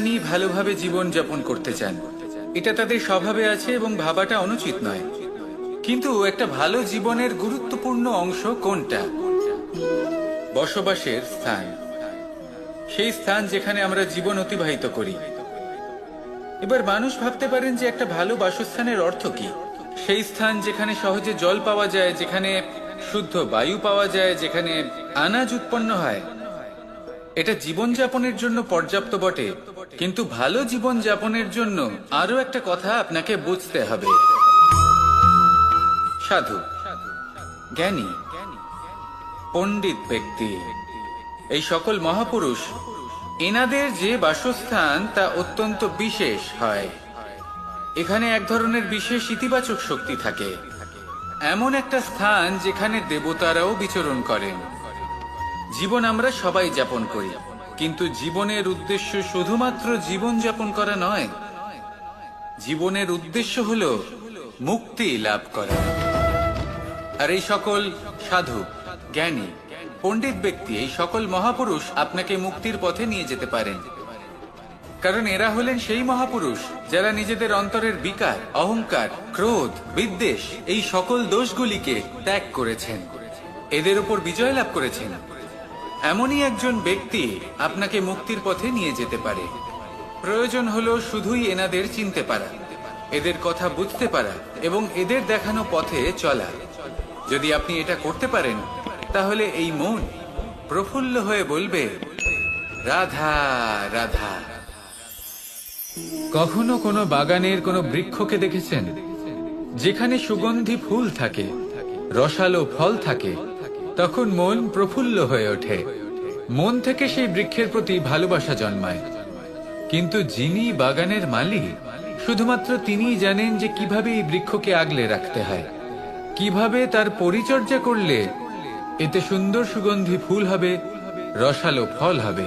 প্রাণী ভালোভাবে জীবন যাপন করতে চান। এটা তাদের স্বভাবে আছে এবং ভাবাটা অনুচিত নয়। কিন্তু একটা ভালো জীবনের গুরুত্বপূর্ণ অংশ কোনটা? বসবাসের স্থান। সেই স্থান যেখানে আমরা জীবন অতিবাহিত করি। এবার মানুষ ভাবতে পারেন যে একটা ভালো বাসস্থানের অর্থ কি? সেই স্থান যেখানে সহজে জল পাওয়া যায়, যেখানে শুদ্ধ বায়ু পাওয়া যায়, যেখানে আনাজ উৎপন্ন হয়। এটা জীবনযাপনের জন্য পর্যাপ্ত বটে। কিন্তু ভালো জীবন যাপনের জন্য আরও একটা কথা আপনাকে বুঝতে হবে। সাধু, জ্ঞানী, পণ্ডিত ব্যক্তি, এই সকল মহাপুরুষ, এনাদের যে বাসস্থান তা অত্যন্ত বিশেষ হয়। এখানে এক ধরনের বিশেষ ইতিবাচক শক্তি থাকে। এমন একটা স্থান যেখানে দেবতারাও বিচরণ করেন। জীবন আমরা সবাই যাপন করি। কিন্তু জীবনের উদ্দেশ্য শুধুমাত্র জীবন যাপন করা নয়, জীবনের উদ্দেশ্য হল মুক্তি লাভ করা। আর এই সকল সাধু, জ্ঞানী, পণ্ডিত ব্যক্তি, এই সকল মহাপুরুষ আপনাকে মুক্তির পথে নিয়ে যেতে পারেন। কারণ এরা হলেন সেই মহাপুরুষ যারা নিজেদের অন্তরের বিকার, অহংকার, ক্রোধ, বিদ্বেষ, এই সকল দোষগুলিকে ত্যাগ করেছেন। এদের উপর বিজয় লাভ করেছেন। এমনই একজন ব্যক্তি আপনাকে মুক্তির পথে নিয়ে যেতে পারে। প্রয়োজন হলো শুধুই এনাদের চিনতে পারা, এদের কথা বুঝতে পারা এবং এদের দেখানো পথে চলা। যদি আপনি এটা করতে পারেন, তাহলে এই মন প্রফুল্ল হয়ে বলবে, রাধা রাধা। কখনো কোনো বাগানের কোনো বৃক্ষকে দেখেছেন? যেখানে সুগন্ধি ফুল থাকে, রসালো ফল থাকে তখন মন প্রফুল্ল হয়ে ওঠে। মন থেকে সেই বৃক্ষের প্রতি ভালোবাসা জন্মায়। কিন্তু যিনি বাগানের মালিক, শুধুমাত্র তিনিই জানেন যে কীভাবে এই বৃক্ষকে আগলে রাখতে হয়। কীভাবে তার পরিচর্যা করলে এতে সুন্দর সুগন্ধি ফুল হবে, রসালো ফল হবে।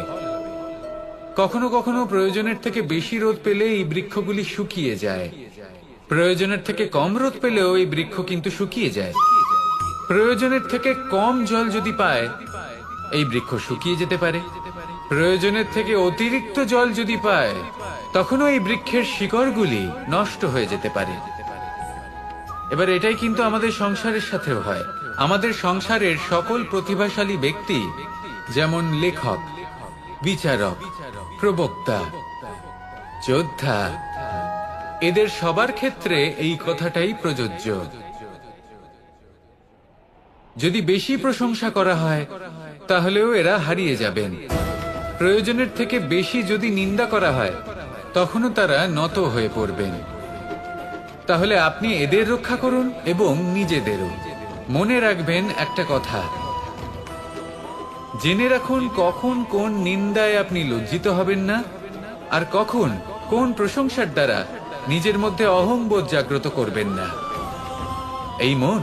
কখনো কখনো প্রয়োজনের থেকে বেশি রোদ পেলে এই বৃক্ষগুলি শুকিয়ে যায়। প্রয়োজনের থেকে কম রোদ পেলেও এই বৃক্ষ কিন্তু শুকিয়ে যায়। প্রয়োজনের থেকে কম জল যদি পায়, এই বৃক্ষ শুকিয়ে যেতে পারে। প্রয়োজনের থেকে অতিরিক্ত জল যদি পায়, তখনও এই বৃক্ষের শিকড়গুলি নষ্ট হয়ে যেতে পারে। এবার এটাই কিন্তু আমাদের সংসারের সাথেও হয়। আমাদের সংসারের সকল প্রতিভাশালী ব্যক্তি, যেমন লেখক, বিচারক, প্রবক্তা, যোদ্ধা, এদের সবার ক্ষেত্রে এই কথাটাই প্রযোজ্য। যদি বেশি প্রশংসা করা হয়, তাহলেও এরা হারিয়ে যাবেন। প্রয়োজনের থেকে বেশি যদি নিন্দা করা হয়, তখনও তারা নত হয়ে পড়বেন। তাহলে আপনি এদের রক্ষা করুন এবং নিজেদেরও। মনে রাখবেন একটা কথা। জেনে রাখুন কখন কোন নিন্দায় আপনি লজ্জিত হবেন না, আর কখন কোন প্রশংসার দ্বারা নিজের মধ্যে অহংবোধ জাগ্রত করবেন না। এই মন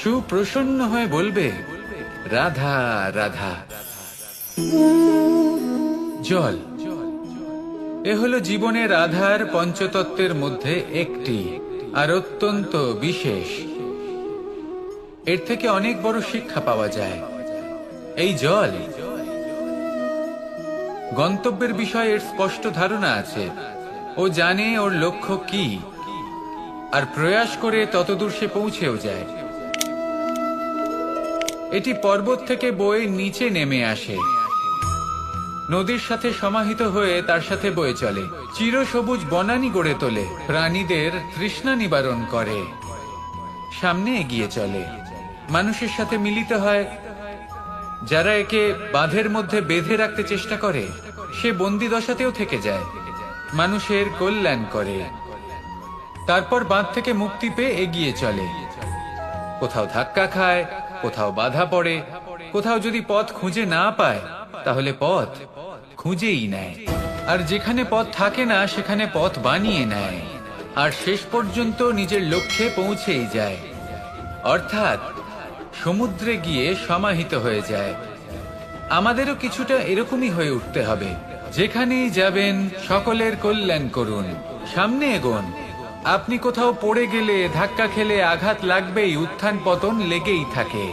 সুপ্রসন্ন হয়ে বলবে, রাধা রাধা। জল। এ হলো জীবনের আধার পঞ্চতত্ত্বের মধ্যে একটি, আর অত্যন্ত বিশেষ। এর থেকে অনেক বড় শিক্ষা পাওয়া যায়। এই জল। গন্তব্যের বিষয়ে এর স্পষ্ট ধারণা আছে। ও জানে ওর লক্ষ্য কি, আর প্রয়াস করে ততদূর সে পৌঁছেও যায়। এটি পর্বত থেকে বয়ে নিচে নেমে আসে। নদীর সাথে সমাহিত হয়ে তার সাথে বয়ে চলে। চিরসবুজ বনানি গড়ে তোলে। প্রাণীদের তৃষ্ণা নিবারণ করে। সামনে এগিয়ে চলে। মানুষের সাথে মিলিত হয়। যারা একে বাঁধের মধ্যে বেঁধে রাখতে চেষ্টা করে, সে বন্দি দশাতেও থেকে যায়। মানুষের কল্যাণ করে। তারপর বাঁধ থেকে মুক্তি পেয়ে এগিয়ে চলে। কোথাও ধাক্কা খায় কোথাও বাধা পড়ে, কোথাও যদি পথ খুঁজে না পায়, তাহলে পথ খুঁজেই নেয়। আর যেখানে পথ থাকে না, সেখানে পথ বানিয়ে নেয়। আর শেষ পর্যন্ত নিজের লক্ষ্যে পৌঁছেই যায়। অর্থাৎ সমুদ্রে গিয়ে সমাহিত হয়ে যায়। আমাদেরও কিছুটা এরকমই হয়ে উঠতে হবে। যেখানেই যাবেন, সকলের কল্যাণ করুন। সামনে এগোন। আপনি কোথাও পড়ে গেলে, ধাক্কা খেলে আঘাত লাগবেই, উত্থান পতন লেগেই থাকে।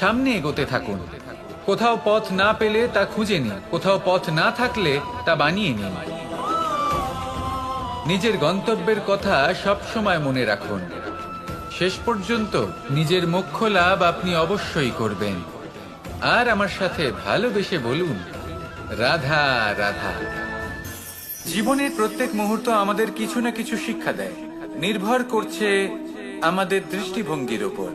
সামনে এগোতে থাকুন। কোথাও পথ না পেলে তা খুঁজে নিন। কোথাও পথ না থাকলে তা বানিয়ে নিন। নিজের গন্তব্যের কথা সব সময় মনে রাখুন। শেষ পর্যন্ত নিজের মোক্ষ লাভ আপনি অবশ্যই করবেন। আর আমার সাথে ভালোবেসে বলুন, রাধা রাধা। জীবনের প্রত্যেক মুহূর্ত আমাদের কিছু না কিছু শিক্ষা দেয়। নির্ভর করছে আমাদের দৃষ্টিভঙ্গির উপর।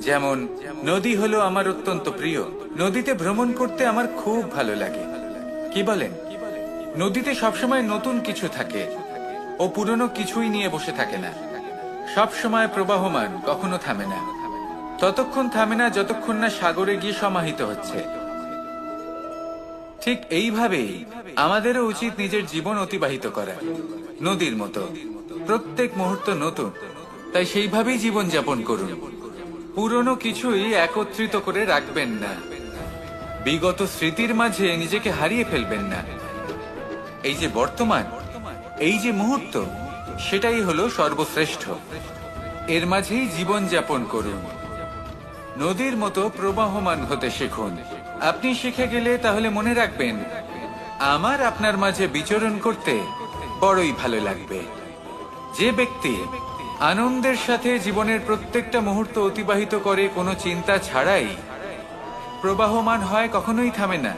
যেমন, নদী হলো আমার অত্যন্ত প্রিয়। নদীতে ভ্রমণ করতে আমার খুব ভালো লাগে। কি বলেন? নদীতে সবসময় নতুন কিছু থাকে ও পুরনো কিছুই নিয়ে বসে থাকে না। সব সময় প্রবাহমান, কখনো থামে না। ততক্ষণ থামে না যতক্ষণ না সাগরে গিয়ে সমাহিত হচ্ছে। ঠিক এইভাবেই আমাদেরও উচিত নিজের জীবন অতিবাহিত করা। নদীর মতো। প্রত্যেক মুহূর্ত নতুন। তাই সেইভাবেই জীবন যাপন করুন। পুরনো কিছুই একত্রিত করে রাখবেন না। বিগত স্মৃতির মাঝে নিজেকে হারিয়ে ফেলবেন না। এই যে বর্তমান, এই যে মুহূর্ত, সেটাই হলো সর্বশ্রেষ্ঠ। এর মাঝেই জীবন যাপন করুন। নদীর মতো প্রবাহমান হতে শিখুন। আপনি শিখে গেলে তাহলে মনে রাখবেন, আমার আপনার মাঝে বিচরণ করতে বড়ই ভালো লাগবে। যে ব্যক্তি আনন্দের সাথে জীবনের প্রত্যেকটা মুহূর্ত অতিবাহিত করে কোনো চিন্তা ছাড়াই প্রবাহমান হয়, কখনোই থামে না।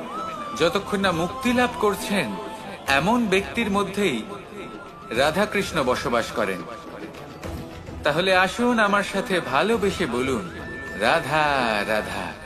যতক্ষণ না মুক্তি লাভ করছেন, এমন ব্যক্তির মধ্যেই রাধাকৃষ্ণ বসবাস করেন। তাহলে আসুন আমার সাথে ভালোবেসে বলুন, রাধা রাধা।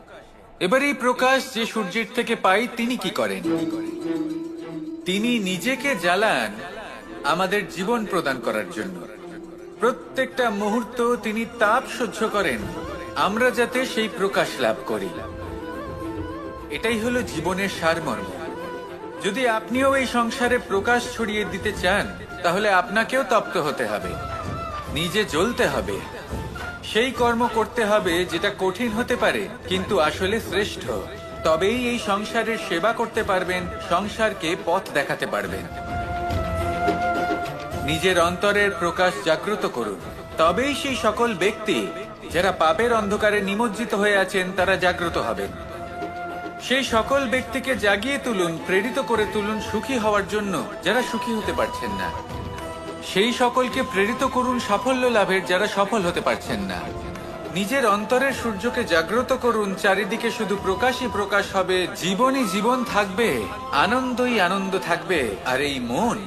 এবার এই প্রকাশ যে সূর্যের থেকে পাই, তিনি কি করেন? তিনি নিজেকে জ্বালান আমাদের জীবন প্রদান করার জন্য। প্রত্যেকটা মুহূর্ত তিনি তাপ সহ্য করেন, আমরা যাতে সেই প্রকাশ লাভ করি। এটাই হলো জীবনের সারমর্ম। যদি আপনিও এই সংসারে প্রকাশ ছড়িয়ে দিতে চান, তাহলে আপনাকেও তপ্ত হতে হবে। নিজে জ্বলতে হবে। সেই কর্ম করতে হবে যেটা কঠিন হতে পারে, কিন্তু আসলে শ্রেষ্ঠ। তবেই এই সংসারের সেবা করতে পারবেন, সংসারকে পথ দেখাতে পারবেন। নিজের অন্তরের প্রকাশ জাগ্রত করুন। তবেই সেই সকল ব্যক্তি, যারা পাপের অন্ধকারে নিমজ্জিত হয়ে আছেন, তারা জাগ্রত হবেন। সেই সকল ব্যক্তিকে জাগিয়ে তুলুন, প্রেরিত করে তুলুন সুখী হওয়ার জন্য, যারা সুখী হতে পারছেন না। সেই সকলকে প্রেরিত করুন সাফল্য লাভের যারা সফল হতে পারছেন না। নিজের অন্তরের সূর্যকে জাগ্রত করুন, চারিদিকে শুধু প্রকাশই প্রকাশ হবে, জীবনই জীবন থাকবে, আনন্দই আনন্দ থাকবে, আর এই মন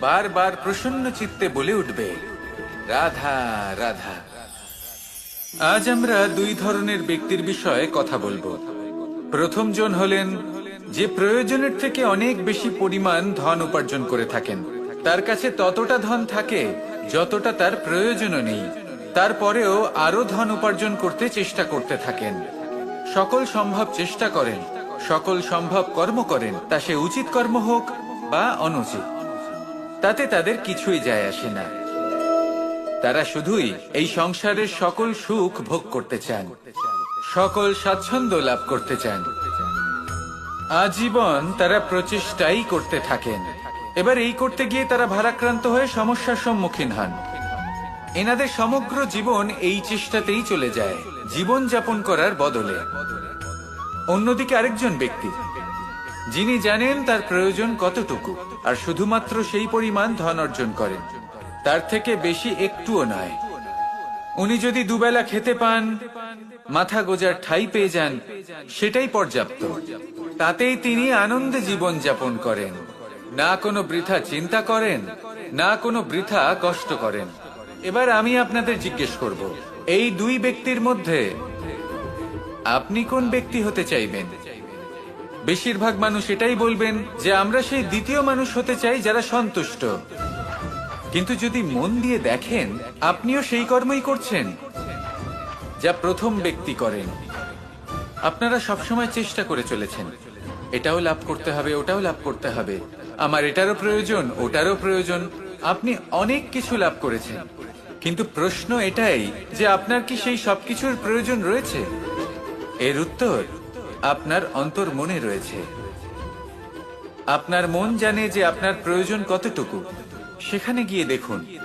বারবার প্রসন্ন চিত্তে বলে উঠবে, রাধা রাধা। আজ আমরা দুই ধরনের ব্যক্তির বিষয়ে কথা বলব। প্রথম জন হলেন, যে প্রয়োজনের থেকে অনেক বেশি পরিমাণ ধন উপার্জন করে থাকেন। তার কাছে ততটা ধন থাকে যতটা তার প্রয়োজনও নেই। তারপরেও আরও ধন উপার্জন করতে চেষ্টা করতে থাকেন। সকল সম্ভব চেষ্টা করেন, সকল সম্ভব কর্ম করেন, তা সে উচিত কর্ম হোক বা অনুচিত। তাতে তাদের কিছুই যায় আসে না। তারা শুধুই এই সংসারের সকল সুখ ভোগ করতে চান, সকল স্বাচ্ছন্দ্য লাভ করতে চান। আজীবন তারা প্রচেষ্টাই করতে থাকেন। এবার এই করতে গিয়ে তারা ভারাক্রান্ত হয়ে সমস্যার সম্মুখীন হন। এনাদের সমগ্র জীবন এই চেষ্টাতেই চলে যায় জীবন যাপন করার বদলে। অন্যদিকে আরেকজন ব্যক্তি, যিনি জানেন তার প্রয়োজন কতটুকু, আর শুধুমাত্র সেই পরিমাণ ধন অর্জন করেন। তার থেকে বেশি একটুও নয়। উনি যদি দুবেলা খেতে পান, মাথা গোজার ঠাই পেয়ে যান, সেটাই পর্যাপ্ত। তাতেই তিনি আনন্দে জীবন যাপন করেন। না কোনো বৃথা চিন্তা করেন, না কোনো বৃথা কষ্ট করেন। এবার আমি আপনাদের জিজ্ঞেস করব, এই দুই ব্যক্তির মধ্যে আপনি কোন ব্যক্তি হতে চাইবেন? বেশিরভাগ মানুষ এটাই বলবেন যে আমরা সেই দ্বিতীয় মানুষ হতে চাই যারা সন্তুষ্ট। কিন্তু যদি মন দিয়ে দেখেন, আপনিও সেই কর্মই করছেন যা প্রথম ব্যক্তি করেন। আপনারা সবসময় চেষ্টা করে চলেছেন। এটাও লাভ করতে হবে, ওটাও লাভ করতে হবে। আমার এটারও প্রয়োজন, ওটারও প্রয়োজন। আপনি অনেক কিছু লাভ করেছেন। কিন্তু প্রশ্ন এটাই যে আপনার কি সেই সবকিছুর প্রয়োজন রয়েছে? এর উত্তর, আপনার অন্তর মনে রয়েছে। আপনার মন জানে যে আপনার প্রয়োজন কতটুকু। সেখানে গিয়ে দেখুন।